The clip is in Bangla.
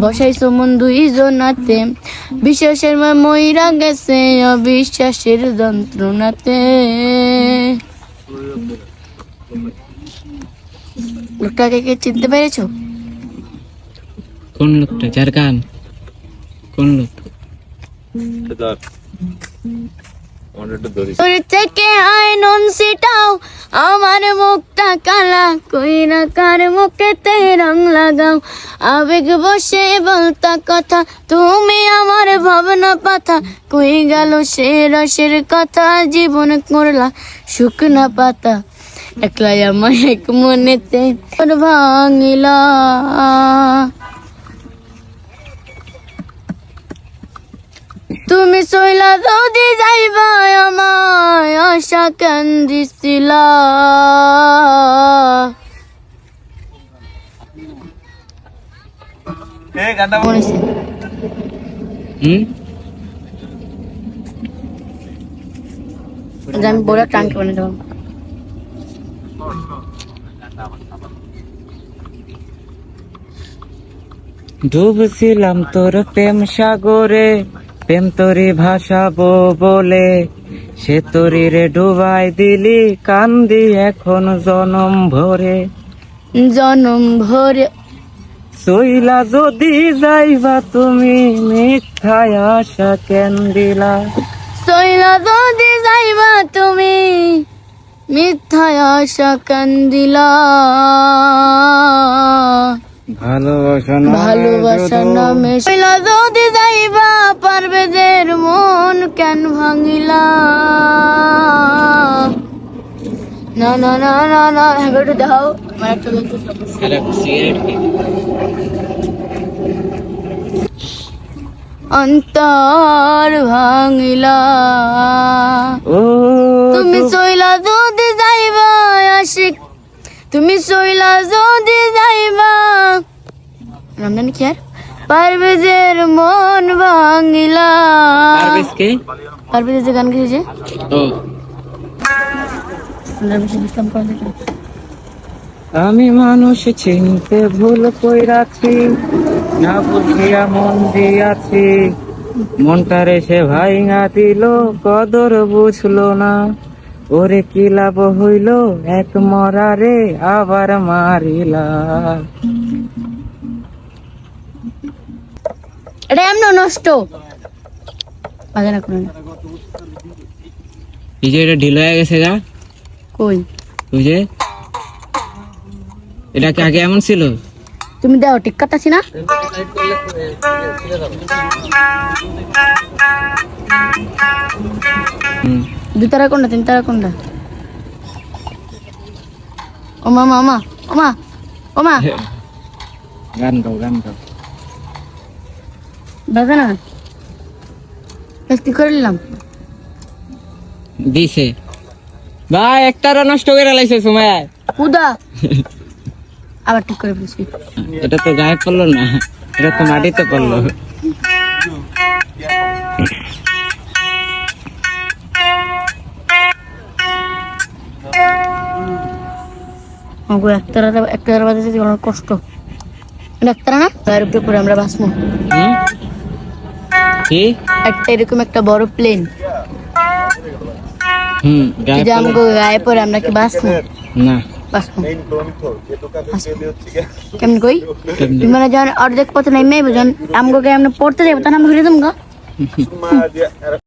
বসাইছো মন দুইজনাতে। বিশ্বাসের মা মইরা গেছে অবিশ্বাসের যন্ত্রণাতে। লোকটাকে কে চিনতে পেরেছ? কোন লোকটা? যার গান? কোন লোক? থেকে আইনন সিটাও আমার মুখটা কালা কইরা কার মুখেতে রং লাগাও। আবেগ বসে বলতা কথা, তুমি আমার ভাবনা পাতা কই গেল সে রসের কথা, জীবন করলা শুকনা পাতা। একলাই আমার এক মনেতে ভাঙিলা। তুমি চইলা যদি যাইবা আমায় আশা কেন দিছিলা আমি বড় টাঙ্কি বানিয়ে দেবো ডুবছিলাম তোর প্রেম সাগরে। প্রেম তোরি ভাসাবো বলে সে তরি রে ডুবাই দিলি কান্দি এখন জনম ভরে। জনম ভরে। সইলা যদি যাইবা তুমি মিথ্যায় আশা কেন দিলা চইলা যদি যাইবা তুমি মিথ্যায় আশা কান্দিলা ভালোবাসা ভালোবাসা নামে চইলা যদি যাইবা না না না হ্যাঁ একটু দাও আমার একটা অন্তর ভাঙিলা। তুমি চইলা যদি যাইবা আশিক। তুমি চইলা যদি যাইবা। রমজান কি আর? পারভেজের মন ভাঙিলা। পারভেজ কে? পারভেজ যে গান গেছে ও। করে আমি মানুষ চিনতে ভুল কই কইরাছি না বুঝিয়া মন দিয়াছি। মনটারে সে ভাইঙা দিল কদর বুঝলো না। ওরে কি লাভ হইল এক মরারে আবার মারিলা। এটা এমন নষ্ট। বাজে না কোনো এই যে এটা ঢিল হয়ে গেছে গা। কই? বুঝে এটা কি আগে এমন ছিল? তুমি দাও ঠিক কাটাছি না দু তারা কোনটা তিন তারা কোনটা? ও মামা ওমা ওমা ওমা গান গাও গান গাও। বাজে না কি করে নিলাম। দিছে। ভাই একটারও নষ্ট করে লাইছে সময় কুদা আবার ঠিক করে এটা তো গায়ে পড়ল না এটা তো মাটিতে আমাকে একতারা একতারা অনেক কষ্ট। একতারা না? তার উপরে আমরা বাঁচবো? কি? একটা এরকম একটা বড় প্লেন হুম গায়ে যে পড়ল? আমাকে গায়ে পরে আমরা কি বাঁচবো? না। কেমন কই? মানে যখন অর্ধেক পথে নেমে যখন আমাকে আমরা পড়তে যাব তখন আমি ঘুরে দেবো গা